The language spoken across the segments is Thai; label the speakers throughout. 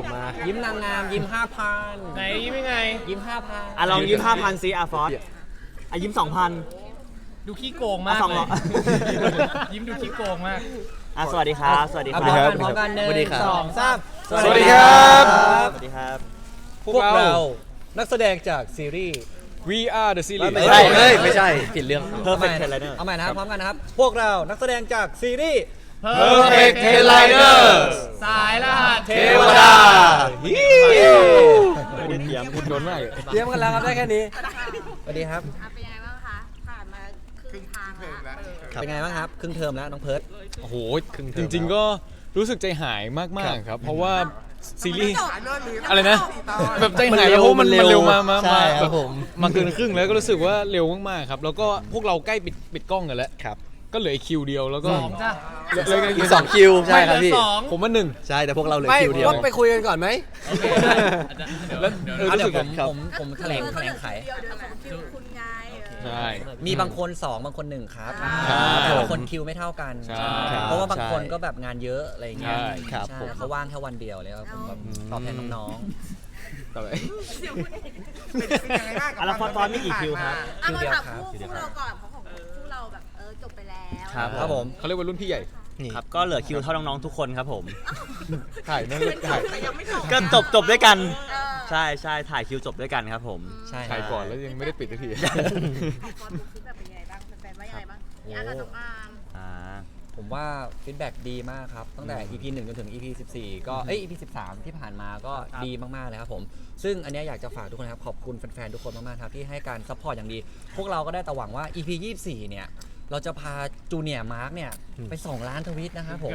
Speaker 1: ผมมา
Speaker 2: ยิ้มนางงามยิ้มห้าพัน
Speaker 3: ไหนยิ้มยังไง
Speaker 2: ยิ้มห้าพัน
Speaker 4: อะลองยิ้มห้าพันซิอะฟอสอะยิ้มสองพัน
Speaker 3: ดูขี้โกงมาก
Speaker 4: อะสอง
Speaker 3: เล
Speaker 4: ร้อย
Speaker 3: ยยิ้มดูขี้โกงมาก
Speaker 4: อะสวัสดีครับ สวัสดีค
Speaker 2: เอา
Speaker 4: รับ
Speaker 2: พร้อมกันพร้อมกันหนึ่ง
Speaker 1: สวัสดีครับ
Speaker 2: สองสาม
Speaker 1: สวัสดีครับ
Speaker 4: สวัสดีครับ
Speaker 2: พวกเรา นักแสดงจากซีรีส์
Speaker 1: We are the series
Speaker 2: ไม่ใช่
Speaker 1: เฮ้ยไม่ใช่ผิดเรื่อง
Speaker 4: Perfect Trainer
Speaker 2: เอาใหม่นะครับพร้อมกันนะครับ พวกเรานักแสดงจากซีรีส์
Speaker 1: Perfect Trainers
Speaker 3: สายรหัส
Speaker 1: เทวดา
Speaker 4: คุณเทียม
Speaker 1: คุณโดนมาก
Speaker 2: เตรียมกันแล้วครับได้แค่นี้สวัสดีครับ
Speaker 5: อะเป็นยังไงบ้างคะผ่านมาครึ่งทางแล้ว
Speaker 2: เป็นไงบ้างครับ ครึ่งเทอมแล้วน้องเพิร์ด
Speaker 1: โอ้โหจริง ๆ ก็รู้สึกใจหายมากๆครับ เพราะว่าซีรีส์ อะไรนะ แบบใจหายแล้วเพราะมันมันเร็วมามา
Speaker 4: ใช่
Speaker 1: มา
Speaker 4: ครับผม
Speaker 1: มาเกินครึ่งแล้วก็รู้สึกว่าเร็วมากๆครับ แล้วก็พวกเราใกล้ปิดปิดกล้องกันแล้ว
Speaker 6: ครับ
Speaker 1: ก็เหลืออีกคิวเดียวแล้วก็
Speaker 3: สองจ้ะ
Speaker 1: เหลือเหลือ
Speaker 6: อีกสองคิวใช่ครับพี่
Speaker 3: ไม่เหลือสอง
Speaker 1: ผมว่าหนึ่ง
Speaker 6: ใช่แต่พวกเราเหลือ
Speaker 7: ไม่
Speaker 6: คิวเดียว
Speaker 7: ต้องไปคุยกันก่อนไหม
Speaker 1: แล้วเออ
Speaker 2: เอา
Speaker 1: รู้
Speaker 2: เดี๋ย
Speaker 1: สึ
Speaker 2: ว
Speaker 1: ก
Speaker 2: ผ
Speaker 1: แบบ
Speaker 2: ม
Speaker 1: ครับ
Speaker 2: ผมผมแถลงแถลงไข
Speaker 5: เดี๋ยวเดี๋ยวของคิวคุณไงเออ
Speaker 1: ใช่
Speaker 2: มีบางคน 2 บางคนหนึ่งครับ
Speaker 1: ครับ
Speaker 2: แต่บางคนคิวไม่เท่ากัน
Speaker 1: ใช่
Speaker 2: เพราะว่าบางคน
Speaker 6: ใช่
Speaker 2: ก็แบบงานเยอะอะไรอย่างเงี้ย
Speaker 1: ใช่
Speaker 6: ครับ
Speaker 2: ใช่
Speaker 6: ผม
Speaker 2: เขาว่างแค่วันเดียวเลยครับผมแบบตอบแทนน้อง
Speaker 1: ต่อไป
Speaker 4: อะแล้วฟอสฟอสมีกี่คิวครับ
Speaker 5: เอามาถามคู่คู่เราก่อนเพราะของคู่เราแบบเออจบไปแล้ว
Speaker 4: ครับ
Speaker 2: ๆครับผม
Speaker 1: เขาเรียกว่ารุ่นพี่ใหญ่
Speaker 4: ครับก็เหลือคิวเท่าน้องๆทุกคนครับผม
Speaker 1: ถ่ายนั่นเลยถ่าย
Speaker 5: แต่ยังไม่จบ
Speaker 4: ก็จบจบด้วยกัน
Speaker 5: เออ
Speaker 4: ใช่ใช่ถ่ายคิวจบด้วยกันครับผม
Speaker 2: ใช่
Speaker 1: ถ่ายก่อนแล้วยังไม่ได้ปิดสักที
Speaker 5: ของความรู้สึกแบบเป็นยังไงบ้างแฟนๆว่ายังไงบ้างพี่อาร์ตกับน้องอาร์ม
Speaker 4: อ่า
Speaker 2: ผมว่าฟีดแบ็กดีมากครับ ตั้งแต่ EP 1 จนถึง EP 14 ก็เอ้ย EP 13 ที่ผ่านมาก็ดีมากๆเลยครับผม ซึ่งอันเนี้ยอยากจะฝากทุกคนนะครับ ขอบคุณแฟนๆ ทุกคนมากๆครับที่ให้การซัพพอร์ตอย่างดี พวกเราก็ได้แต่หวังว่า EP 24 เนี่ย เราจะพาจูเนียร์มาร์กเนี่ย ไป 2 ล้านทวิตนะครับผม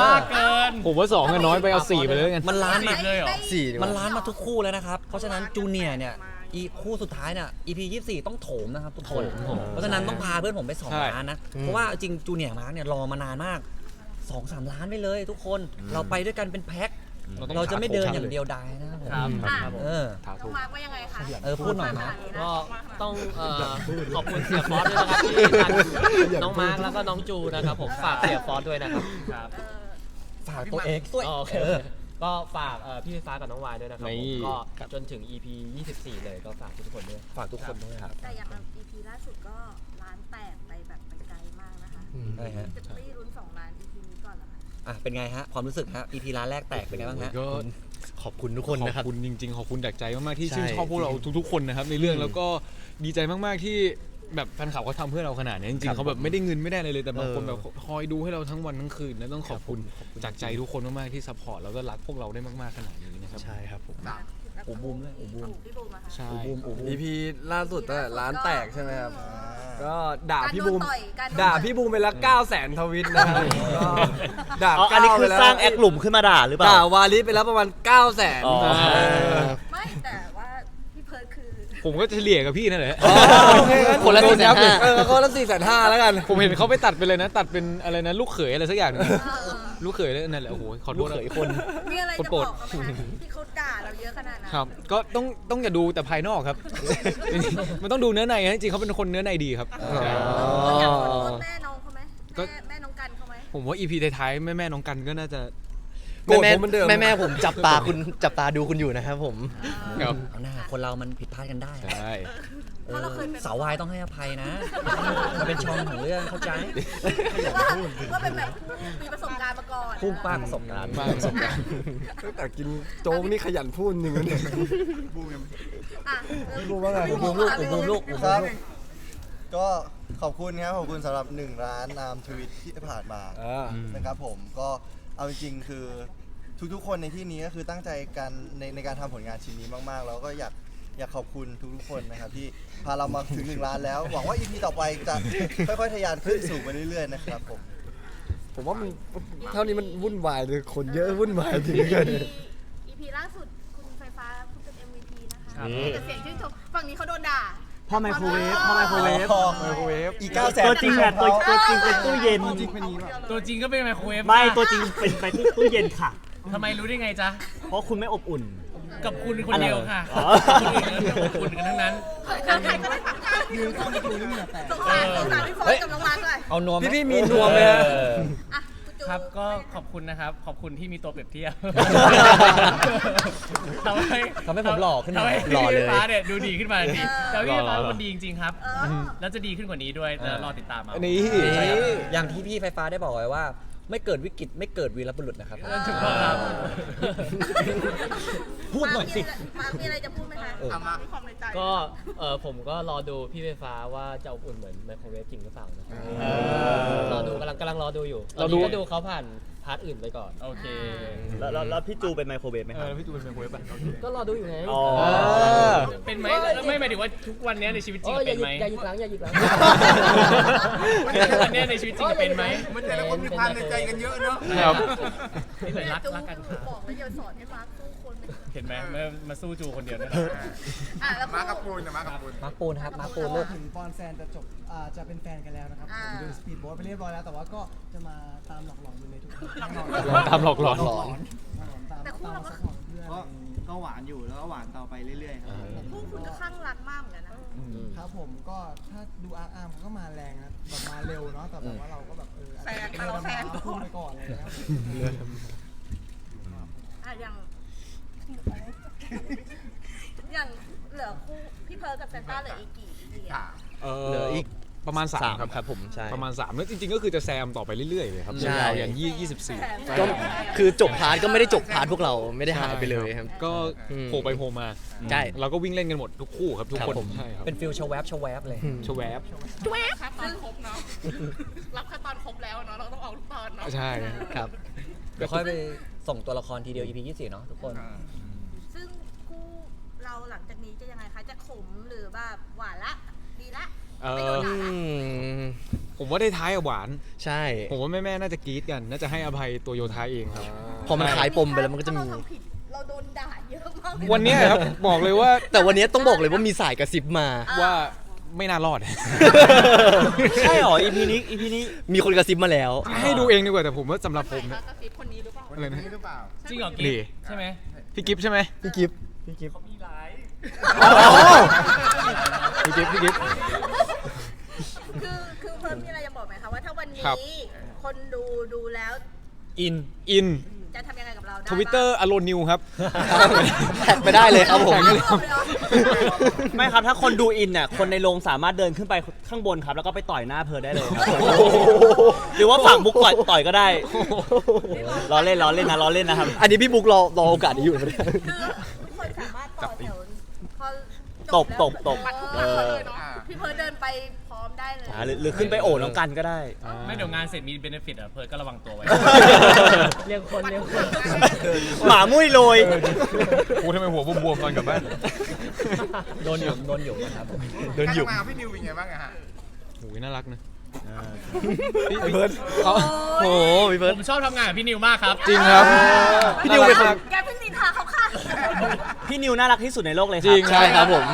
Speaker 3: บ้าเกิน
Speaker 1: ผมว่าสองก็น้อยไปเอาสี่ไปเลยกัน
Speaker 2: มันล้านมา
Speaker 3: เลยเหรอ
Speaker 6: สี่ดีก
Speaker 2: มัน
Speaker 6: ว่า
Speaker 2: ล้านมาทุกคู่แล้วนะครับ เพราะฉะนั้นจูเนียร์เนี่ยอีคู่สุดท้ายเนี่ย EP 24 ต้องโถมนะครับทุกคนเพราะฉะนั้นต้องพาเพื่อนผมไป
Speaker 1: ใช่
Speaker 2: 2 ล้านนะ เพราะว่าจริงจูเนียร์มาร์กเนี่ยรอมานานมาก2 3ล้านไปเลย ทุกคนเราไปด้วยกันเป็นแพ็ค
Speaker 1: ต้อง
Speaker 2: เราจะไม่เดิน
Speaker 1: ถ
Speaker 2: อย่างเดียวดายนะครับ ผม
Speaker 3: ครับ
Speaker 5: อะ
Speaker 2: เออ
Speaker 1: ถา
Speaker 5: น้
Speaker 1: ทุ
Speaker 5: อง
Speaker 1: ก
Speaker 5: มาร์คว่ายังไงคะ
Speaker 2: เออพูดหน่อยนะ
Speaker 8: ก็ต้องเอ่อขอบคุณเสียฟอสด้วยนะครับที่ทันน้องมาร์คแล้วก็น้องจูนะครับผมฝากเสียฟอสด้วยนะครับ
Speaker 3: ครับ
Speaker 5: เออ
Speaker 2: ฝากตัวเองด้วย
Speaker 8: อ๋อโอเค
Speaker 2: เออ
Speaker 8: ก็ฝากเอ่อพี่ไฟฟ้ากับน้องวายด้วยนะครับ
Speaker 1: นี่
Speaker 8: ผมก็จนถึง EP 24 เลยก็ฝากทุกคนด้วย
Speaker 2: ฝากทุกคนด้วยครับ
Speaker 5: แต่อย่าง EP ล่าสุดก็ล้านแตกไปแบบไปไกลมากนะคะ
Speaker 2: ใช่ฮะ
Speaker 5: จะปี้ลุ้นสองล้าน EP นี้ก่อนเหรอคะ
Speaker 2: อะเป็นไงฮะ ความรู้สึกฮะ EP ร้านแรกแตกเป็นไงบ้างฮะ
Speaker 1: ก็
Speaker 6: ข อบคุณทุกคนนะค
Speaker 1: ข
Speaker 6: รั
Speaker 1: อ
Speaker 6: บ บ
Speaker 1: คุณจริง ๆ ขอบคุณจากใจมากๆที่
Speaker 6: ใช่
Speaker 1: ชื่นชอบพวกเราทุกๆคนนะครับในเรื่องแล้วก็ดีใจมากๆที่แบบแฟนคลับเขาทำเพื่อเราขนาดนี้จริงๆเขาแบบไม่ได้เงินไม่ได้อะไรเลยแต่บางคนแบบคอยดูให้เราทั้งวันทั้งคืนนะต้องขอบคุณ จากใจทุกคนมากๆที่ซัพพอร์ตแล้วก็รักพวกเราได้มากๆขนาดนี้นะครับ
Speaker 6: ใช่ครับผม
Speaker 2: อูบูมด้วยอูบูม
Speaker 5: พี่บูมอะคะ
Speaker 1: ใช่
Speaker 2: อูบูมอูบูม
Speaker 7: EP ล่าสุดตั้งแต่ร้านแตกใช่ไหมครับ ก็ด่า
Speaker 5: การ
Speaker 7: พี่
Speaker 5: โด
Speaker 7: บู
Speaker 5: น
Speaker 7: ม
Speaker 5: ต่อยการโดน
Speaker 7: ด่า
Speaker 5: ต่อย
Speaker 7: พี่บูมไปละ9แสนทวิตนะครับก็ด่า
Speaker 4: อ๋ออันนี้
Speaker 7: ก้าว
Speaker 4: คื
Speaker 7: ไป
Speaker 4: อ
Speaker 7: แล้ว
Speaker 4: สร้างแอคหลุมขึ้นมาด่าหรือเปล่า
Speaker 7: ด่าวาลิไปแล้วประมาณ9แสน
Speaker 4: อ๋อ
Speaker 5: ไม่แต่ว่าพี่เพิร์ดคือ
Speaker 1: ผมก็เฉลี่ยกับพี่นั่นแหละ
Speaker 6: คนละ
Speaker 1: โดนยับเลย
Speaker 7: เออคนละ4แสนห้าแล้วกัน
Speaker 1: ผมเห็นเขาไปตัดไปเลยนะ ตัดเป็นอะไรนะ ลูกเขยอะไรสักอย่างหนึ่ง
Speaker 5: เออ
Speaker 1: ลูกเขยแล้วนั่นแหละโอ้โหขอโทษ
Speaker 6: ลูกเขยคน
Speaker 5: มีอะไร
Speaker 1: คน
Speaker 5: จะ
Speaker 1: โปร
Speaker 5: บ
Speaker 1: ด
Speaker 5: อกเขาไหมคะที่เขาด่าเราเยอะขนาดนั้น
Speaker 1: ครับ ก็ต้องต้องอย่าดูแต่ภายนอกครับจริงๆมันต้องดูเนื้อในนะจริงๆเขาเป็นคนเนื้อในดีครับใช่
Speaker 5: เราอยากขอโทษแม่น้องเขาไหม
Speaker 1: ก็
Speaker 5: แม่แม่น้องกันเขาไหม
Speaker 1: ผมว่าอีพีท้ายๆแม่แม่ๆน้องกันก็น่าจะ
Speaker 7: โกรธ
Speaker 6: แม่
Speaker 7: ผมเหมือนเดิม
Speaker 6: แม่แม่ผมจับตาคุณจับตาดูคุณอยู่นะครับผม
Speaker 1: ครับ
Speaker 2: เอาหน้าคนเรามันผิดพลาดกันได้
Speaker 1: ใช่
Speaker 5: เพราะเราเคยเป็น
Speaker 2: สาววายต้องให้อภัยนะ มันเป็นช่องของเรื่องเข้าใจ
Speaker 5: ว่าว่าเป็นแบบมีประสบการณ์มาก่อน
Speaker 2: พุ่งป้าประสบการณ์
Speaker 1: มากประสบการณ์
Speaker 7: ตั้งแต่กินโจ๊กนี่ขยันพูดจริงๆนะเนี่ย
Speaker 5: อะ
Speaker 7: บูมว่าไง
Speaker 2: อูบูมลูกอูบูมลูกอู
Speaker 9: ค
Speaker 2: บู
Speaker 9: รั
Speaker 2: ม
Speaker 9: บ
Speaker 2: ลูก
Speaker 9: ก็ขอบคุณครับขอบคุณสำหรับ1ล้านนามทวิตที่ผ่านมา
Speaker 7: อ่า
Speaker 9: นะครับผมก็เอาจริงๆคือ ทุกๆ คนในที่นี้ก็คือตั้งใจกันในในการทำผลงานชิ้นนี้มากๆ แล้วก็อยากอยากขอบคุณทุกๆ คนนะครับที่พาเรามาถึง1ล้านแล้ว หวังว่า EP ต่อไปจะค่อยๆทะยานขึ้นสู่ไปเรื่อยๆนะครับผม
Speaker 7: ผมว่ามันเท่านี้มันวุ่นวายเลยคนเยอะวุ่นวายจริงๆเลย
Speaker 5: อีพีล่าสุดคุณไฟฟ้าคุณเป็น MVP นะคะ
Speaker 6: ครับ
Speaker 5: แต่เสียงชื่นชมฝั่งนี้เขาโดนด่า
Speaker 4: พ่อไมโครเวฟพ่อไมโครเวฟ
Speaker 9: พ่อ
Speaker 7: ไมโครเวฟ
Speaker 9: อีก9แสน
Speaker 4: ตัวจริงอะตัวตัวจริงเป็นตู้เย็น
Speaker 3: ตัวจริงก็เป็นไมโครเวฟ
Speaker 4: ไม่ตัวจริงเป็นไปที่ตู้เย็นค่ะ
Speaker 3: ทำไมรู้ได้ไงจ๊ะ
Speaker 4: เพราะคุณไม่อบอุ่น
Speaker 3: กับคุณคนเดียวค่ะ
Speaker 4: อ๋อ
Speaker 3: คนอื่นก็เป็นคุณกันทั้งนั้น
Speaker 5: ใครก็ได้สักการยืนต้องดูนี่เหงื่อแตก สงสารสงสารพี่โฟนกับน้องมาร์คเลย
Speaker 2: เอานวมไหม
Speaker 7: พี่พี่มีนวมไหมฮะ
Speaker 5: อะคุณจู
Speaker 3: ครับก็ขอบคุณนะครับ ขอบคุณที่มีตัวเปรียบเทียบทำให้
Speaker 2: ทำให้ผมหล่อขึ้นมา
Speaker 3: ทำให้
Speaker 6: หล่อเลย
Speaker 3: พี่ฟ้าเนี่ยดูดีขึ้นมาทีแต่พี่ฟ้าเป็นคนดีจริงๆครับ
Speaker 5: เออ
Speaker 3: แล้วจะดีขึ้นกว่านี้ด้วยแล้วรอติดตามเอา
Speaker 1: อันนี้
Speaker 2: ใช่ครับ อย่างที่พี่ไฟฟ้าได้บอกไว้ว่า ไม่เกิดวิกฤตไม่เกิดวีรบุรุษนะครับ
Speaker 3: ถูกต้องครับ
Speaker 2: พูดหน่อยสิ
Speaker 5: มาร์คมีอะไรจะพูดไหมคะ
Speaker 2: เออ
Speaker 5: มีความในใจ
Speaker 8: ก็เออผมก็รอดูพี่ไฟฟ้าว่าจะอบอุ่นเหมือนไมโครเวฟจริงหรือเปล่านะครับรอดูกำลังกำลังรอดูอยู่
Speaker 1: เราดู
Speaker 8: ตอนนี้ก็ดูเขาผ่านพาร์ทอื่นไปก่อน
Speaker 3: โอเค
Speaker 4: แล้วแล้วแล้วพี่จูเป็นไมโครเวฟไหม
Speaker 1: เอ
Speaker 4: ครับ
Speaker 1: อพี่ตูนเป็นคนเว็บอะ
Speaker 8: ก็รอดูอยู่ไง
Speaker 4: อ๋อ
Speaker 3: เป็นไหมแล้วไม่หมายถึงว่าทุกวันเนี้ยในชีวิตจริง
Speaker 8: โอ้ยอย่า
Speaker 3: เป็น
Speaker 8: หยิ
Speaker 3: ไหม
Speaker 8: กอย่าหยิกหลังอย่าหยิกหลัง
Speaker 3: ทุกวันเนี้ยในชีวิตจริงเป็นไหม
Speaker 8: มันแต่ละคนมีความในใจกันเยอะ
Speaker 1: ครับ
Speaker 3: นี่เลยรัก
Speaker 5: จู
Speaker 3: รักกัน
Speaker 5: ห
Speaker 3: ค่ะ
Speaker 5: บอกแล้วอย่าสอนให้มาร์คสู้คน เลย
Speaker 3: เห็นไหมมามาสู้จูคนเดียวนะ
Speaker 5: อะแล้ว
Speaker 10: มากับปูนนะมากับปูน
Speaker 2: มาร์คปูนครับมาร์คปูนลูก
Speaker 11: ถึงปอนแฟนจะจบอ่าจะเป็นแฟนกันแล้วนะครับผมดูสปีดโบ๊ทไปเรียบร้อยแล้วแต่ว่าก็จะมาตามหลอกหลอนอยู่ในทุกๆแน่นอน
Speaker 1: ตามหลอกหลอน
Speaker 11: หลอนตามตามซัพพอร์ตเพื่อน
Speaker 4: ก็ก็หวานอยู่แล้วก็หวานต่อไปเรื่อยๆครับ
Speaker 5: พวกคุณก็ข้างรักมากเหมือนกันนะ
Speaker 11: ครับผมก็ถ้าดูอาร์อาร์มเขาก็มาแรงนะแบบมาเร็วเนาะแต่แบบว่าเราก็แบบเออ
Speaker 5: แซงเราแซงก่อน
Speaker 11: พุ่งไปก่อนอะไรเลยครับ
Speaker 5: อะอย่าง อย่างเหลือคู่พี่เพิร์ลกับเซนต้าเหลืออีกกี่ EP อะ
Speaker 1: เอ
Speaker 6: เหลืออีก
Speaker 1: ประมาณ
Speaker 6: สาม
Speaker 1: 3ครับ
Speaker 6: ครับผมใช่
Speaker 1: ประมาณ3แล้วจริงๆก็คือจะแซมต่อไปเรื่อยๆเลยครับ
Speaker 6: ใช่
Speaker 1: ยาวๆยันยี่ยี่สิบสี่
Speaker 6: ก็คือจบพาร์ทก็ไม่ได้จบพาร์ทพวกเราไม่ได้หายไปเลยครับ
Speaker 1: ก็
Speaker 6: อืม
Speaker 1: โผล่ไปโผล่มา
Speaker 6: ใช่
Speaker 1: เราก็วิ่งเล่นกันหมดทุกคู่ครับทุก
Speaker 6: ครับ
Speaker 1: คน
Speaker 6: ผม
Speaker 1: ใช่ครับ
Speaker 2: เป็นฟิลชวแวบชวแวบเลย
Speaker 1: ชแวบ
Speaker 5: ครับตอนครบเนาะ รับแค่ตอนครบแล้วเนาะ เราต้องออกทุกตอนเนาะ
Speaker 1: ใช่
Speaker 6: ครับ
Speaker 2: เดี๋ยวค่อยไปส่งตัวละครทีเดียว EP 24 เนาะทุกคน
Speaker 5: ซึ่งคู่เราหลัง จากนี้จะยังไงคะจะขมหรือแบบหวานละดีละ
Speaker 1: เอ
Speaker 5: ไม่โด
Speaker 1: อน
Speaker 5: ด่า
Speaker 6: อื
Speaker 5: ละ
Speaker 6: ม
Speaker 1: ผมว่าได้ท้ายกับหวาน
Speaker 6: ใช่
Speaker 1: ผมว่าแม่ๆน่าจะกรี๊ดกัน น่าจะให้อภัยตัวโยธาเองครับ
Speaker 6: พอมันคลายปมไปแล้วมันก็จะมี
Speaker 5: ถ้าเราทำผิดเราโดนด่าเยอะมากเลย
Speaker 1: วันเนี้ยครับ บอกเลยว่า
Speaker 6: แต่วันนี้ต้องบอกเลยว่ามีสายกระซิบมา
Speaker 1: ว่าไม่น่ารอด
Speaker 4: ใช่เหรอ EP นี้ EP นี้
Speaker 6: มีคนกระซิบมาแล้ว
Speaker 1: ให้ดูเองดีกว่าแต่ผมว่าสำหรับผม
Speaker 5: ใคร
Speaker 1: เนี่ย
Speaker 5: คะกระซิบคนนี้หรือเปล่า
Speaker 1: อะไรนะ
Speaker 10: หรือเปล่า
Speaker 3: จริงเหรอ
Speaker 1: ดี
Speaker 3: กิ๊ฟใช่ไหม
Speaker 1: พี่กิฟต์ใช่ไหม
Speaker 6: พี่กิฟต์
Speaker 4: พี่กิฟต์
Speaker 3: มีหลาย
Speaker 1: พี่กิฟต์พี่กิฟต์
Speaker 5: คือคือเพิ่มมีอะไรจะบอกไหมคะว่าถ้าวันนี้
Speaker 1: ครับ
Speaker 5: คนดูดูแล้ว
Speaker 2: อิน
Speaker 1: อิน
Speaker 5: จะทำยังไงกับเราได้
Speaker 1: ทวิตเตอร์อโลนิวครับ
Speaker 6: แท็กไปได้เลยครับผม
Speaker 1: แท็กได้เลย
Speaker 5: บ้างเหรอ
Speaker 4: ไม่ครับ ถ้าคนดูอินน่ะคนในโรงสามารถเดินขึ้นไปข้างบนครับ แล้วก็ไปต่อยหน้าเพอได้เลยครับหรือว่าฝั่งบุ๊กต่อยต่อยก็ได้ล้อเล่นล้อเล่นนะล้อเล่นนะครับ
Speaker 6: อันนี้พี่บุ๊กรอรอโอกาสนี้อยู่นะ
Speaker 5: คือทุกคนสามารถต่อแถวพอ
Speaker 4: ตบตบตบ
Speaker 5: เอ
Speaker 4: เอ
Speaker 5: อ
Speaker 4: อ
Speaker 5: พี่เพิร์ดเดินไปพร้อมได้เลย
Speaker 4: อ่าหรือหรือขึ้นไปโอบน้องกันก็ได้
Speaker 3: ไม่เดี๋ยวงานเสร็จมีเบนฟิตอะเพิร์ดก็ระวังตัวไว้
Speaker 8: เรียงคนเรียงคน
Speaker 4: หมามุ้ยโรย
Speaker 1: กูทำไมหัวบวมๆตอนกลับบ้าน
Speaker 2: โดนหยุมโดนหยุมนะครับผม
Speaker 6: เดินหยุบ
Speaker 10: การทำงานพี่นิวเป็นไงบ้างอะฮะ
Speaker 1: โอ้ยน่ารักนะ
Speaker 6: พี่เบิร์ดเขาโอ้โหพี่เบิร์ด
Speaker 3: ผมชอบทำงานกับพี่นิวมากครับ
Speaker 1: จริงครับ
Speaker 6: พี่นิวเป็นคน
Speaker 5: แกเพิ่งนินทาเขาค่ะ
Speaker 4: พี่นิวน่ารักที่สุดในโลกเลยค
Speaker 1: จ
Speaker 4: รั
Speaker 1: ริง
Speaker 6: ใช่ครับผม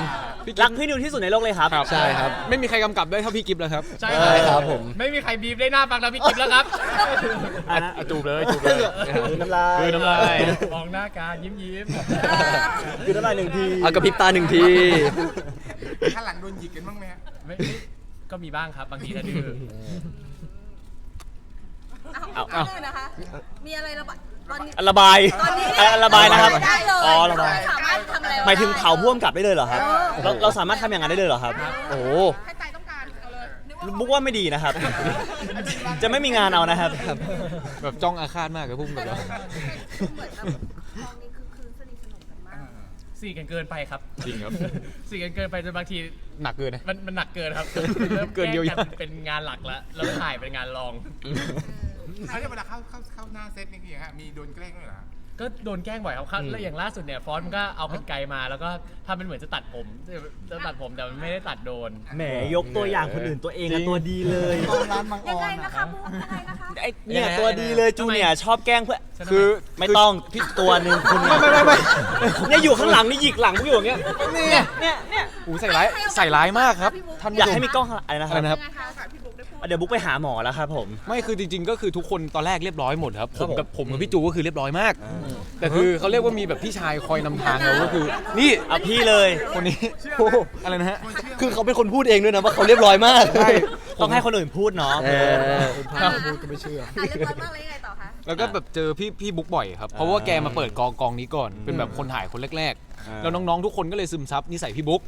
Speaker 4: รักพี่นิวที่สุดในโลกเลยครับ
Speaker 1: ครับ
Speaker 6: ใช่ครับ
Speaker 1: ไม่มีใครกำกับได้เท่าพี่กิฟต์แล้วครับ
Speaker 3: ใช่
Speaker 6: ใช่ครับผม
Speaker 3: ไม่มีใครบีบได้หน้าฟังแล้วพี่กิ๊บแล้วครับ
Speaker 4: อะนะ
Speaker 1: อะจูบเลยจูบเลย
Speaker 4: คือน้ำลาย
Speaker 1: คือน้ำลาย
Speaker 3: มองหน้าการยิ้มยิ้ม
Speaker 4: คือน้ำลายหนึ่งที
Speaker 6: เอากระพริบตาหนึ่งที
Speaker 10: ข้างหลังโดนหยิกกันบ้างไหมฮะ
Speaker 3: ไม่ไม่ก็มีบ้างครับบางทีถ้าดื้อ
Speaker 5: เอาเอาเลยนะคะ มีอะไรระบาย ตอนนี้
Speaker 4: ระบาย
Speaker 5: ตอนนี้
Speaker 4: อะระบายนะครับ
Speaker 5: ได้เลย
Speaker 4: อ๋อระบาย
Speaker 5: สามารถทำอะไร
Speaker 4: หมายถึงเผาพ่วงกลับได้เลยเหรอครับ
Speaker 5: เออ
Speaker 4: เราเราสามารถทำอย่างนั้นได้เลยเหรอครับ
Speaker 6: โอ้โห
Speaker 5: ให้ใจต้องการเอาเลยนึกว่า
Speaker 4: บุ๊กว่าไม่ดีนะครับ จะไม่มีงานเอานะครับ
Speaker 1: แบบจ้องอาฆาตมากกับพุ่มกับเรา
Speaker 5: เหมือนแบบห้องนี้คือคืนสนิทสนมกันมาก
Speaker 3: สี่กันเกินไปครับ
Speaker 1: จริงครับ
Speaker 3: สี่กันเกินไปจนบางที
Speaker 1: หนักเกินนะ
Speaker 3: มันมันหนักเกินครับเริ่ม
Speaker 1: เกินเยียวยา
Speaker 3: แกล้งเป็นงานหลักแล้วแล้วถ่ายเป็นงานรอง
Speaker 10: เขาจะเวลาเข้าเข้าเข้าหน้าเซตนี่คือยังไงฮะมีโดนแกล้งด้วยเหรอฮะ
Speaker 3: ก็โดนแกล้งบ่อยครับครับแล้วอย่างล่าสุดเนี่ยฟอนต์มันก็เอากันไกลมาแล้วก็ทำเป็นเหมือนจะตัดผมจะตัดผมแต่มันไม่ได้ตัดโดน
Speaker 4: แหมยกตัวอย่างคนอื่นตัวเองอะตัวดีเลย
Speaker 11: ตอนร้านบางอ
Speaker 5: ยัง
Speaker 11: อ
Speaker 5: ไง
Speaker 11: น
Speaker 5: นะคะบูมยังไงนะคะ
Speaker 4: ไอ้เนี่ยตัวดีเลยจูเนี่ยร์ชอบแกล้งเพื่อน
Speaker 1: คือ
Speaker 4: ไม่ต้องพี่ตัวหนึ่งคุณ
Speaker 1: ไม่ไม่ไม่ไม่
Speaker 4: เนี่ยอยู่ข้างหลังนี่หยิกหลังกูอยู่อย่างเงี้ย
Speaker 1: เนี่ย
Speaker 4: เนี่ยเนี่ย
Speaker 1: โอ้ใส่ร้ายใส่ร้ายมากครับท่าน
Speaker 4: อยาก
Speaker 1: ผู้ช
Speaker 4: ให้มีกล้องข้างหลังอะไรนะค
Speaker 1: อะไร
Speaker 4: รับ
Speaker 1: นะครับ
Speaker 5: ยังไงคะพี่บุ๊กได้พูด
Speaker 4: เดี๋ยวบุ๊กไปหาหมอแล้วครับผม
Speaker 1: ไม่คือจริงๆ ก็คือทุกคนตอนแรกเรียบร้อยหมดครับ ผมกับ
Speaker 2: ครับผม
Speaker 1: ผมกับพี่จูก็คือเรียบร้อยมาก แต่คือเขาเรียกว่ามีแบบพี่ชายคอยนำทางเราก็คือ นี่
Speaker 4: เอาพี่เลย
Speaker 1: คนนี้อะไรนะฮะ
Speaker 6: คือเขาเป็นคนพูดเองด้วยนะว่าเขาเรียบร้อยมาก
Speaker 1: ใช่
Speaker 4: ต้องให้คนอื่นพูดเนาะ
Speaker 6: เออ
Speaker 1: ครับ
Speaker 5: อะเรียบร้อยมากเลยยังไงต่อ
Speaker 1: แล้วก็แบบเจอพี่พี่บุ๊กบ่อยครับ เพราะว่าแกมาเปิดกองกองนี้ก่อน เป็นแบบคนถ่ายคนแรก
Speaker 4: อ่า
Speaker 1: ๆแล้วน้องๆ ทุกคนก็เลยซึมซับนิสัยพี่บุ๊ก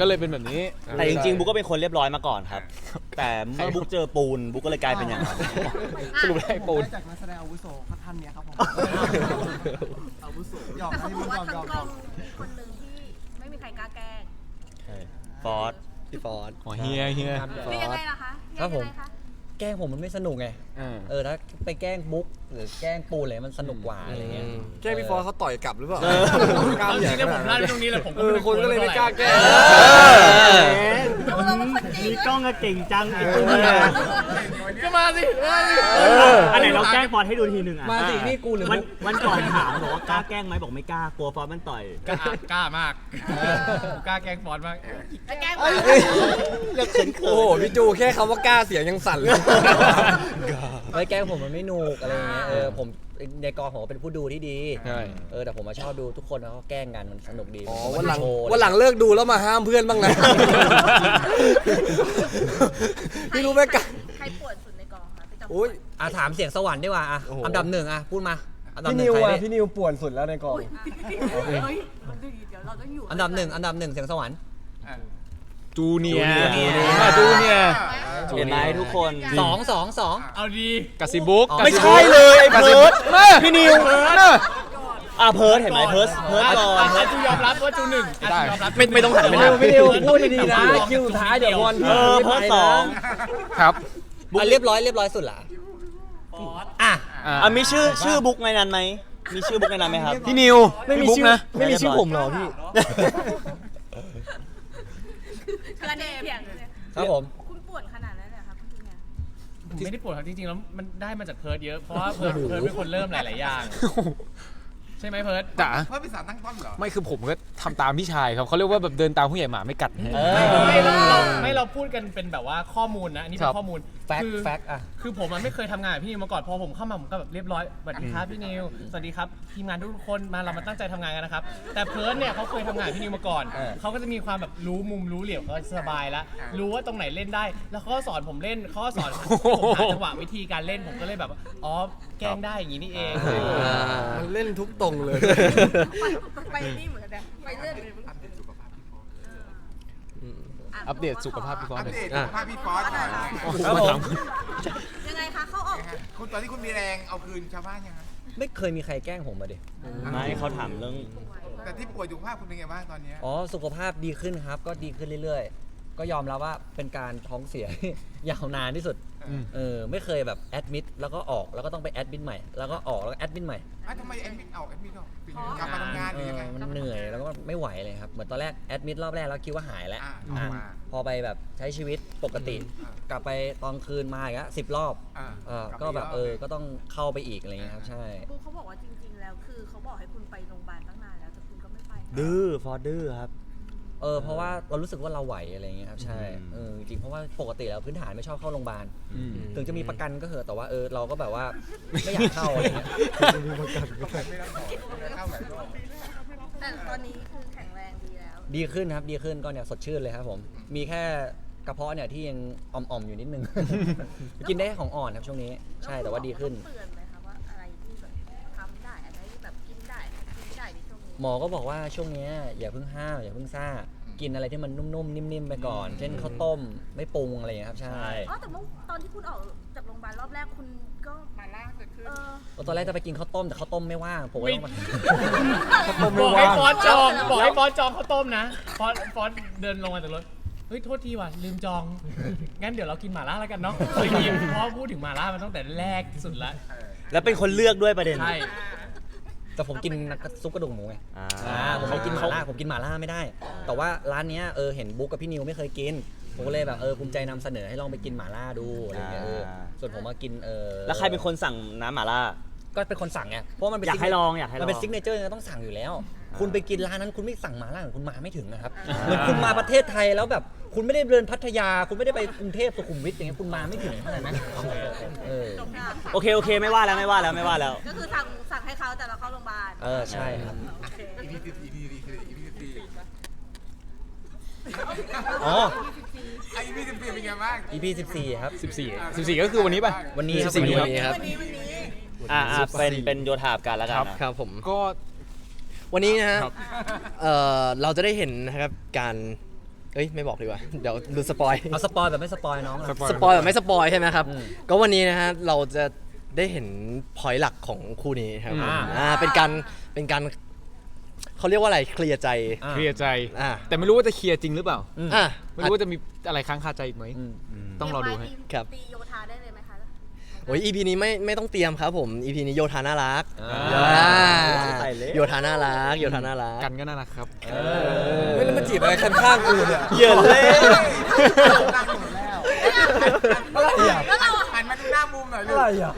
Speaker 1: ก็เลยเป็นแบบนี้
Speaker 4: แต่จริงๆ บุ๊กก็เป็นคนเรียบร้อยมาก่อนครับ แต่เมื่อบุ๊กเจอปูนบุ๊กก็เลยกลายเป็นอย่างนั้น
Speaker 1: สรุปได้ปูน
Speaker 11: ได้จากนักแสดงอาวุโสท่านเนี้ยครับผมอาวุโสหยอก
Speaker 5: แต่
Speaker 11: นะ
Speaker 5: เขา
Speaker 11: ที่
Speaker 5: บ
Speaker 11: มึ
Speaker 5: อก
Speaker 11: ง
Speaker 5: ว่า
Speaker 11: หยอกหย
Speaker 5: ทั้
Speaker 11: องก
Speaker 5: กองมีคนหนึ่งที่ไม่มีใครกล้าแกล้ง
Speaker 4: ฟอร์ด
Speaker 6: พี่ฟอร์ด
Speaker 1: อ๋อเฮียเฮีย
Speaker 5: คือยังไงล่ะคะ
Speaker 2: ครับผม
Speaker 5: ยังไงะ
Speaker 2: แก ล้งผมมันไม่สนุกไง
Speaker 1: อ่า
Speaker 2: เออถ้าไปแกล้งบุ๊กหรือแกล้งปูนอะไรมันสนุกกว่าอะไรเงี้ย
Speaker 7: แกล้งพี่ฟอร์ดเขาต่อยกลับหรือเปล่า
Speaker 4: เออ
Speaker 7: กล้าม
Speaker 3: เอาจ
Speaker 7: ใหญ่
Speaker 3: ริงๆแล้ว
Speaker 7: ข
Speaker 3: ผม
Speaker 7: นาด
Speaker 3: เล่า
Speaker 7: นั้น
Speaker 3: ตรงนี้แหละผม
Speaker 7: เออคนก็เลยไม่กล้าแกล้ง
Speaker 4: เออ
Speaker 5: เราเราเป็นคนจริง
Speaker 4: มีกล้องก็เก่งจังไอ้
Speaker 7: เอ
Speaker 4: ตัว
Speaker 7: อ
Speaker 4: เนี่ย
Speaker 3: ก็ มาสิมาสิ
Speaker 4: เออ อันไหนเราแกล้งฟอร์ดให้ดูทีหนึ่งอะ
Speaker 2: มาสินี่กูหรือ
Speaker 4: วัน
Speaker 2: บุ๊ก
Speaker 4: วันก่อนถามบอกว่ากล้าแกล้งไหมบอกไม่กล้ากลัวฟอร์ดมันต่อย
Speaker 3: กล้ากล้ามากผมกล้าแกล้งฟอนต์มาก
Speaker 5: แล้วแกล้ง
Speaker 4: เลือกเขิน
Speaker 7: โอ้โหพี่จูแค่คำว่ากล้าเสียงยังสั่นเลย
Speaker 2: เฮ้ยแกล้งผมมันไม่หนุกอะไรเงี้ยเออผมในกองผมก็เป็นผู้ดูที่ดี
Speaker 1: ใช่
Speaker 2: เออแต่ผมมาชอบดูทุกคนเขาแกล้งกันมันสนุกดี
Speaker 7: อ๋อ
Speaker 2: มั
Speaker 7: วันหลัง
Speaker 2: โชว์
Speaker 7: วันหลังเลิกดูแล้วมาห้ามเพื่อนบ้างนะ พี่รู้ไหมกัน
Speaker 5: ใคร
Speaker 2: ถามเสียงสวรรค์ดีกว่าอะ
Speaker 7: โอ้โห
Speaker 2: อันดับหนึ่งอะพูดมาอันดับ
Speaker 7: พี่
Speaker 2: หนึ่
Speaker 7: นิ
Speaker 2: ง
Speaker 7: ว
Speaker 2: ใคร
Speaker 7: อะ
Speaker 2: ดิ
Speaker 7: พี่นิวป่วนสุดแล้วในกอง
Speaker 5: เฮ้ยมันดีเดี๋ยวเราต้องอยู่
Speaker 2: อันดับหนึ่งอันดับหนึ่งเสียงสวรรค์
Speaker 1: จูเนีย
Speaker 2: จูเนียร์
Speaker 1: อ่าจูเนียร์
Speaker 4: เห็นไหมทุกคน
Speaker 2: สองสองสอง
Speaker 3: เอาดี
Speaker 1: กสิบุ๊ก
Speaker 2: อ๋อ
Speaker 4: ไม่ใช่เลยไอ้เพิร์ด
Speaker 1: มา
Speaker 4: พี่นิว
Speaker 1: เนอะ
Speaker 4: อะเพิร์ดเห็นไหมเพิร์ดเพิร์ดก่อน
Speaker 3: อะจูยอมรับว่าจูหนึ่งอะ
Speaker 1: ได้
Speaker 3: จูยอมรับ
Speaker 4: ไม่ไม่ต้องหันไปถาม
Speaker 7: พี่นิวพูดดีๆนะคิวสุดท้ายเดี๋ยวบอล
Speaker 4: เออเพิร์ดสอง
Speaker 1: ครับ
Speaker 2: อะเรียบร้อยเรียบร้อยสุดละ อะ
Speaker 1: อ่า
Speaker 4: อะมีชื่อชื่อบุ๊กในนั้นไหมมีชื่อบุ๊กในนั้นไหมครับ
Speaker 1: พี่นิว
Speaker 7: ไม่มี
Speaker 1: พี่บุ๊ก
Speaker 7: ชื่อ
Speaker 1: นะ
Speaker 7: ไม่มีชื่อผมเหรอพี่
Speaker 5: คืออันนี้เพียงเลย
Speaker 2: ครับผม
Speaker 5: คุณปวดขนาดนั้นเลยเหรอคะคุณจูเนียร์
Speaker 3: ผมไม่ได้ปวดครับจริงๆแล้วมันได้มาจากเพิร์ดเยอะเพราะว่าเพิร์ดเพิร์ดเป็นคนเริ่มหลายๆอย่าง ใช่ไหมเพิร์ด
Speaker 1: จ๋า
Speaker 10: เพิ่มเป็นสารตั้งต้นเหรอ
Speaker 1: ไม่คือผมก็ทำตามพี่ชายครับเขาเรียกว่าแบบเดินตามผู้ใหญ่หมาไม่กัดฮะ
Speaker 2: เอ
Speaker 3: ไม่
Speaker 2: อ
Speaker 3: เราเราไม่เราพูดกันเป็นแบบว่าข้อมูลนะอันนี้
Speaker 1: ครั
Speaker 3: เป็
Speaker 1: บ
Speaker 3: นข้อมูล
Speaker 2: แฟก
Speaker 3: คือ
Speaker 2: แฟกอะ
Speaker 3: คือผมมันไม่เคยทำงานกับพี่นิวมาก่อนพอผมเข้ามาผมก็แบบเรียบร้อยสวัสดีครับพี่นิวสวัสดีครับทีมงานทุกคนมาเรามาตั้งใจทำงานกันนะครับแต่เพิร์ดเนี่ยเขาเคยทำงานกับพี่นิวมาก่อน
Speaker 2: เออ
Speaker 3: เขาก็จะมีความแบบรู้มุมรู้เหลี่ยมเขาสบายแล้วรู้ว่าตรงไหนเล่นได้ แล้วเขาก็สอนผมเล่นเขาก็สอนผมหาจังหวะวิธีการเล่นผมก็เลยแบบว่าอ๋อแกล้งได้อย่างนี้นี่เอง
Speaker 7: มันเล่นทุกตรงเลย
Speaker 5: ไปนี่เหมือนกันนะไปเรื่อย
Speaker 1: อัปเดตสุขภาพพี่ฟอ
Speaker 10: อั
Speaker 1: น
Speaker 10: ป
Speaker 1: หน่อย
Speaker 10: เดตสุขภาพพี่ฟอสหน่อย
Speaker 1: โอ้โห
Speaker 2: ครับ
Speaker 1: มา
Speaker 2: ผม
Speaker 1: ถาม
Speaker 5: ยังไงคะเข้าออก
Speaker 10: คุณตอนนี้คุณมีแรงเอาคืนชาวบ้านยังไง
Speaker 2: ไม่เคยมีใครแกล้งผมมาดิ
Speaker 4: ไม่เขาถามเรื่อง
Speaker 10: แต่ที่ป่วยสุขภาพคุณเป็นไงบ้างตอนเนี้ย
Speaker 2: อ๋อ สุขภาพดีขึ้นครับ ก็ดีขึ้นเรื่อยๆ ก็ยอมรับว่าเป็นการท้องเสีย ยาวนานที่สุด
Speaker 1: อืม
Speaker 2: เออไม่เคยแบบแอดมิดแล้วก็ออกแล้วก็ต้องไปแอดมิดใหม่แล้วก็ออกแล้วก็แอดมิดใหม่
Speaker 10: อะทำไมแอดมิดเอาแอดมิดออกเป็นยังไงกลับมาทำงานห
Speaker 2: เอ
Speaker 10: รือยัง
Speaker 2: อ
Speaker 10: ไง
Speaker 2: มันเหนื่อยแล้วก็ไม่ไหวเลยครับ เหมือนตอนแรกแอดมิดรอบแรกแล้วคิดว่าหายแล้ว
Speaker 10: อ่า
Speaker 2: อะ
Speaker 10: ออกมา
Speaker 2: พอไปแบบใช้ชีวิตปกติ
Speaker 10: อ่า
Speaker 2: กลับไปตอนคืนมาอีกสิบรอบ
Speaker 10: อ่า
Speaker 2: เออก
Speaker 10: ลับไป
Speaker 2: ก็แบบ
Speaker 10: รอบ
Speaker 2: เออก็ต้องเข้าไปอีกอะไรเงี้ยครับใช่
Speaker 5: ปูเขาบอกว่าจริง ๆ แล้วคือเขาบอกให้คุณไปโรงพยาบาลตั้งนานแล้วแต่คุณก็ไม่ไป
Speaker 4: ดื้อฟอร์ดดื้อครับ
Speaker 2: เออเพราะว่าเรารู้สึกว่าเราไหวอะไรเงี้ยครับใช่
Speaker 4: อืม
Speaker 2: เออจริงๆเพราะว่าปกติแล้วพื้นฐานไม่ชอบเข้าโรงพยาบาล
Speaker 1: อืม
Speaker 2: ถึงจะมีประกันก็เหอะแต่ว่าเออเราก็แบบว่าไม่อยากเข้าอะไรเงี้ย
Speaker 5: แต่ตอนนี้คือแข็งแรงดีแล้ว
Speaker 2: ดีขึ้นครับดีขึ้นก็เนี่ยสดชื่นเลยครับผมมีแค่กระเพาะเนี่ยที่ยังอ่อมๆอยู่นิดนึง กินได้แค่ของอ่อนครับช่วงนี้ ใช่แต่ว่าดีขึ้น
Speaker 5: เตือนไหมคะว่าอะไรที่แบบทำได้อะไรที่แบบกินได้กินไม่ได้ในช่วงนี้
Speaker 2: หมอก็บอกว่าช่วงเนี้ยอย่าเพิ่งห้าวอย่าเพิ่งซ่า กินอะไรที่มันนุ่มๆนิ่มๆไปก่อน เช่นข้าวต้มไม่ปรุงอะไรอย่างเงี้ยครับใช่
Speaker 5: อ๋อแต่เมื่อตอนที่คุณออกจากโรงพยาบาลรอบแรกคุณก็มาล่าเกิดขึ้น
Speaker 2: ตอนแรกจะไปกินข้าวต้มแต่ข้าวต้มไม่ว่างผมก็ต้องมา
Speaker 3: บอกให้ฟอนต์จองบอกให้ฟอนต์จองข้าวต้มนะฟอนต์ฟอนต์เดินลงมาจากรถเฮ้ยโทษทีว่ะลืมจอง งั้นเดี๋ยวเรากินหม่าล่าแล้วกันเนาะเคยกินเพราะพูดถึงหม่าล่ามันตั้งแต่แรกสุดละ
Speaker 4: แล้วเป็นคนเลือกด้วยประเด็น
Speaker 3: ใช่
Speaker 2: แต่ผมกินซุปกระดูกหมูไง
Speaker 4: อ่า
Speaker 2: อ่าผมไม่กินหม่าล่าผมกินหม่าล่าไม่ได้ แต่ว่าร้านเนี้ยเออเห็นบุ๊กกับพี่นิวไม่เคยกินผมก็เลยแบบเออภูมิใจนำเสนอให้ลองไปกินหม่าล่าดูอะไรเงี้ยเออ
Speaker 4: อ่า
Speaker 2: ส่วนผมมากินเออ
Speaker 4: แล้วใครเป็นคนสั่งน้ำหม่าล่า
Speaker 2: ก็เป็นคนสั่งไงเพราะมันเป็น
Speaker 4: อยากให้ลองอยากให้ลอง
Speaker 2: มันเป็นซิกเนเจอร์ต้องสั่งอยู่แล้ว คุณไปกินร้านนั้นคุณไม่สั่งหม่าล่าคุณมาไม่ถึงนะครับเหมือนคุณมาประเทศไทยแล้วแบบ คุณไม่ได้เดินพัทยา คุณไม่ได้ไปกรุงเทพสุขุมวิทอย่างเงี้ยคุณมาไม่ถึงเท่าไหร่นะเออ
Speaker 4: โอเคโอเคไม่ว่าแล้วไม่ว่าแล้วไม่ว่าแล้ว
Speaker 5: ก็คือสั่งสั่งให้เขาแต่เราเข้าโรงพยาบาล
Speaker 2: เออใช่ครับ
Speaker 5: โอเค
Speaker 10: อีพีสิบอีพีสิบอีพีสิบสี่
Speaker 2: อ๋อ
Speaker 10: ไออีพีสิบสี่เป็นไงบ้าง
Speaker 2: EP 14ครับ
Speaker 1: 14 14ก็คือวันนี้ป่ะ
Speaker 2: วันนี้ครับ
Speaker 1: 14
Speaker 2: วันนี้
Speaker 1: วันนี้ครับ
Speaker 5: วันนี้วันนี้
Speaker 4: อ่าอ่าเป็นเป็นโยธากันแล้วกันนะ
Speaker 6: ครับผม
Speaker 1: ก็
Speaker 6: วันนี้นะฮะ
Speaker 1: ครับ
Speaker 6: เอ่อเราจะได้เห็นนะครับการเอ้ยไม่บอกดีกว่า เดี๋ยวดูสปอย
Speaker 2: เอาสปอยแบบไม่สปอยน้องอะ
Speaker 6: สปอยแบบไม่สปอยใช่ไหมครับ
Speaker 2: อืม
Speaker 6: ก็วันนี้นะฮะเราจะได้เห็นพอยต์หลักของคู่นี้ครับ
Speaker 2: อ่า
Speaker 6: อ่าเป็นการเป็นการเขาเรียกว่าอะไรเคลียร์ใจ
Speaker 2: อ่า
Speaker 1: เคลียร์ใจ
Speaker 6: อ่า
Speaker 1: แต่ไม่รู้ว่าจะเคลียร์จริงหรือเปล่า
Speaker 2: อืม
Speaker 6: อะ
Speaker 1: ไม่รู้ว่าจะมีอะไรค้างคาใจอีกไหม
Speaker 2: อืม
Speaker 1: ต้องรอดูให้
Speaker 6: ครับ
Speaker 5: ตีโย
Speaker 6: โอ้ย EP นี้ไม่ไม่ต้องเตรียมครับผม EP นี้โยธาน่ารัก
Speaker 2: อ่า
Speaker 6: อ่า
Speaker 4: ตายแล้ว
Speaker 6: โยธาน่ารักโยธาน่ารัก
Speaker 1: กันก็น่ารักครับ
Speaker 7: ไม่แล้วมันจีบอะไรข้างๆกูเนี่ย
Speaker 4: เหยินเลย
Speaker 7: อะไรอะ
Speaker 5: แล้วเราอะ
Speaker 10: หันมาดูหน้ามุมหน่อยลู
Speaker 7: อะ
Speaker 10: ก
Speaker 7: ไรอะ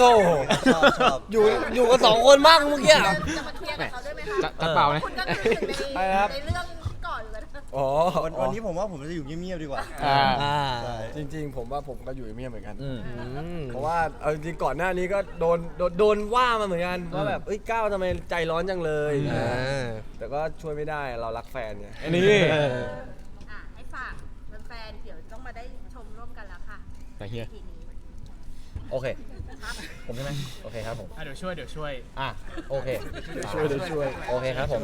Speaker 7: โอ้โห
Speaker 9: ชอบชอบ
Speaker 6: อยู่อยู่กันสองคนมากเมื่อกี้
Speaker 5: จะมาเคลียร์กับเขาด้วยไหมคะ
Speaker 1: จะจะเปล่านะ
Speaker 5: คุณก็คือหนึ่งใน
Speaker 7: อะไรครับ
Speaker 5: ในเรื่องก่ อนเลยนะ
Speaker 7: อ๋อ
Speaker 9: วันวันนี้ผมว่าผมจะอยู่เงียบๆดีกว่า
Speaker 1: อ่า
Speaker 6: อ่า
Speaker 9: ใช่
Speaker 7: จริง ๆ ผมว่าผมก็อยู่เมียเหมือนกัน
Speaker 2: อืม
Speaker 6: อืม
Speaker 7: เพราะว่าเอาจริงๆก่อนหน้านี้ก็โดนโดนโดนว่ามาเหมือนกันว่าแบบเอ้ยก้าวทำไมใจร้อนจังเลย
Speaker 6: อ่า
Speaker 7: แต่ก็ช่วยไม่ได้เรารักแฟนไง
Speaker 1: อันนี้
Speaker 5: อะให้ฝากแฟนๆเดี๋ยวต้องมาได้ชมร่วมกันแล้วค่ะ
Speaker 1: แต่เฮีย
Speaker 5: ทีนี้
Speaker 2: โอเค ผมใช่ไหมโอเคครับผม
Speaker 3: อะเดี๋ยวช่วยเดี๋ยวช่วย
Speaker 2: อะโอเค
Speaker 7: ช่วยเลยช่วย
Speaker 2: โอเคครับผม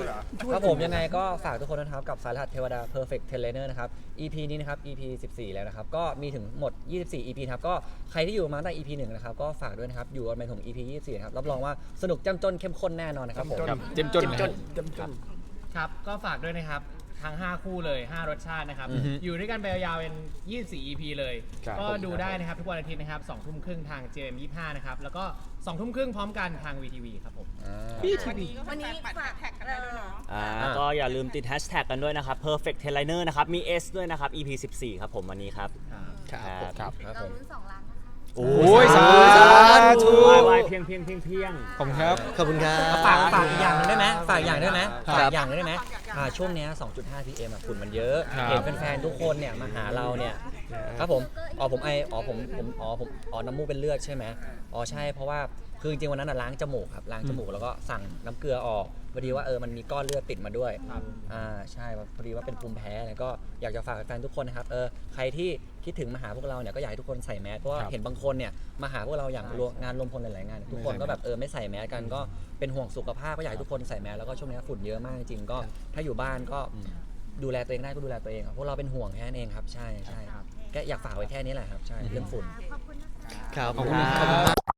Speaker 2: ครับผมยังไงก็ฝากทุกคนนะครับกับสายรหัสเทวดา Perfect Trainer นะครับ EP นี้นะครับ EP 14 แล้วนะครับ ก็มีถึงหมด 24 EP นะครับก็ใครที่อยู่มาตั้งแต่ EP 1นะครับก็ฝากด้วยนะครับอยู่กันไปถึง EP 24นะครับรับรองว่าสนุกจ้ำจนเข้มข้นแน่นอนนะครับผม
Speaker 1: ครับเจ้มจนเลยครับ
Speaker 7: จำจน
Speaker 3: ครับ ก็ฝากด้วยนะครับ ทั้ง 5 คู่เลย 5 รสชาตินะครับ
Speaker 1: อือฮึ
Speaker 3: อยู่ด้วยกันไปยาวๆเป็น 24 EP เลย
Speaker 1: ครับ
Speaker 3: ก็ดูได้นะครับทุกวันอาทิตย์นะครับ2ทุ่มครึ่งทาง JM25 นะครับ แล้วก็ 2 ทุ่มครึ่งพร้อมกันทาง VTV ครับผม
Speaker 5: วันนี้ฝากแท็กกันเลยเนาะ
Speaker 4: อ่า ก็อย่าลืมติดแฮชแท็กกันด้วยนะครับ perfect t a i l i n e r นะครับ มี S ด้วยนะครับ EP 14 ครับผมวันนี้ครับ
Speaker 6: ครับผม
Speaker 1: ครับ
Speaker 2: ครับ
Speaker 5: เรา
Speaker 2: ผม
Speaker 5: ลุ้นสองล้านนะคะ
Speaker 6: โอ้
Speaker 1: โอ้ยสาธุ
Speaker 4: วายวายเพียงเพียงเพียงเพียง
Speaker 1: ขอบคุณครับ
Speaker 6: ขอบคุณครับ
Speaker 2: ฝากฝากอีกอย่างหนึงได้ไหมฝากอีกอย่างได้ไหม
Speaker 6: ครับ
Speaker 2: ฝากอีกอย่างหนึงได้ไหมอ่าช่วงเนี้ย2.5 pm อะฝุ่นมันเยอะ
Speaker 1: ครับ
Speaker 2: เห็นแฟนๆทุกคนเนี่ยมาหาเราเนี่ย ครับผมอ๋อผมไออ๋อผมผมอ๋อผมอ๋อน้ำมูกเป็นเลือดใช่ไหมอ๋อใช่เพราะว่าคือจริงๆวันนั้นน่ะล้างจมูกครับล้างจมูกแล้วก็สั่งน้ำเกลือออกพอดีว่าเออมันมีก้อนเลือดติดมาด้วยอ่าใช่พอดีว่าเป็นภูมิแพ้แล้วก็อยากจะฝากแฟนๆทุกคนนะครับเออใครที่คิดถึงมาหาพวกเราเนี่ยก็อยากให้ทุกคนใส่แมสเพราะว่า
Speaker 1: ครับ
Speaker 2: เห็นบางคนเนี่ยมาหาพวกเราอย่างรวมงานรวมพลหลายๆงาน ทุกคนก็แบบเออไม่ใส่แมสกันก็เป็นห่วงสุขภาพก็อยากให้ทุกคนใส่แมสแล้วก็ช่วงนี้ฝุ่นเยอะมากจริงๆก็ถ้าอยู่บ้านก็ดูแลตัวเองได้ก็ดูแลตัวเองครับพวกเราเป็นห่วงแค่นั้นเองครับ ใช่ใช่ แค่อยากฝากไว้แค่นี้แหละครับใช่เรื่องฝุ่น
Speaker 5: ขอบคุณนะคะ
Speaker 6: ครับ
Speaker 1: ขอบคุณครับ
Speaker 6: ขอบคุณมาก